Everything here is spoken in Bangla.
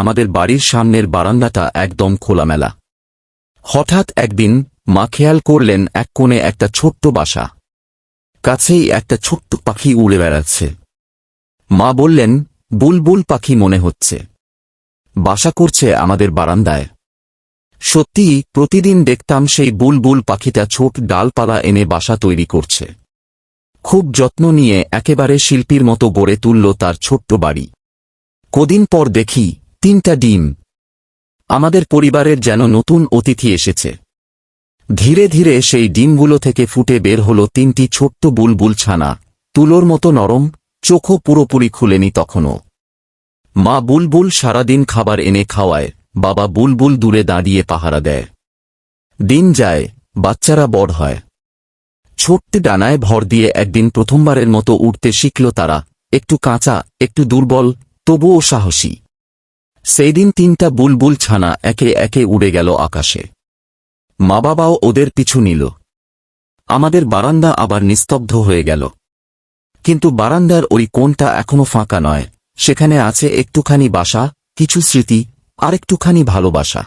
আমাদের বাড়ির সামনের বারান্দাটা একদম খোলামেলা। হঠাৎ একদিন মা খেয়াল করলেন এক কোণে একটা ছোট্ট বাসা। কাছেই একটা ছোট্ট পাখি উড়ে বেড়াচ্ছে। মা বললেন, বুলবুল পাখি মনে হচ্ছে। বাসা করছে আমাদের বারান্দায়। সত্যি, প্রতিদিন দেখতাম সেই বুলবুল পাখিটা ছোট ডালপালা এনে বাসা তৈরি করছে। খুব যত্ন নিয়ে একেবারে শিল্পীর মতো গড়ে তুলল তার ছোট্ট বাড়ি। কদিন পর দেখি তিনটা ডিম। আমাদের পরিবারের যেন নতুন অতিথি এসেছে। ধীরে ধীরে সেই ডিমগুলো থেকে ফুটে বের হলো তিনটি ছোট্ট বুলবুল ছানা। তুলোর মতো নরম, চোখও পুরোপুরি খুলেনি তখনও। মা বুলবুল সারাদিন খাবার এনে খাওয়ায়, বাবা বুলবুল দূরে দাঁড়িয়ে পাহারা দেয়। দিন যায়, বাচ্চারা বড় হয়। ছোট্ট ডানায় ভর দিয়ে একদিন প্রথমবারের মতো উঠতে শিখল তারা, একটু কাঁচা, একটু দুর্বল, তবুও সাহসী। সেই দিন তিনটা বুলবুল ছানা একে একে উড়ে গেল আকাশে। মা বাবাও ওদের পিছু নিল। আমাদের বারান্দা আবার নিস্তব্ধ হয়ে গেল। কিন্তু বারান্দার ওই কোণটা এখনও ফাঁকা নয়, সেখানে আছে একটুখানি বাসা, কিছু স্মৃতি, আর একটুখানি ভালোবাসা।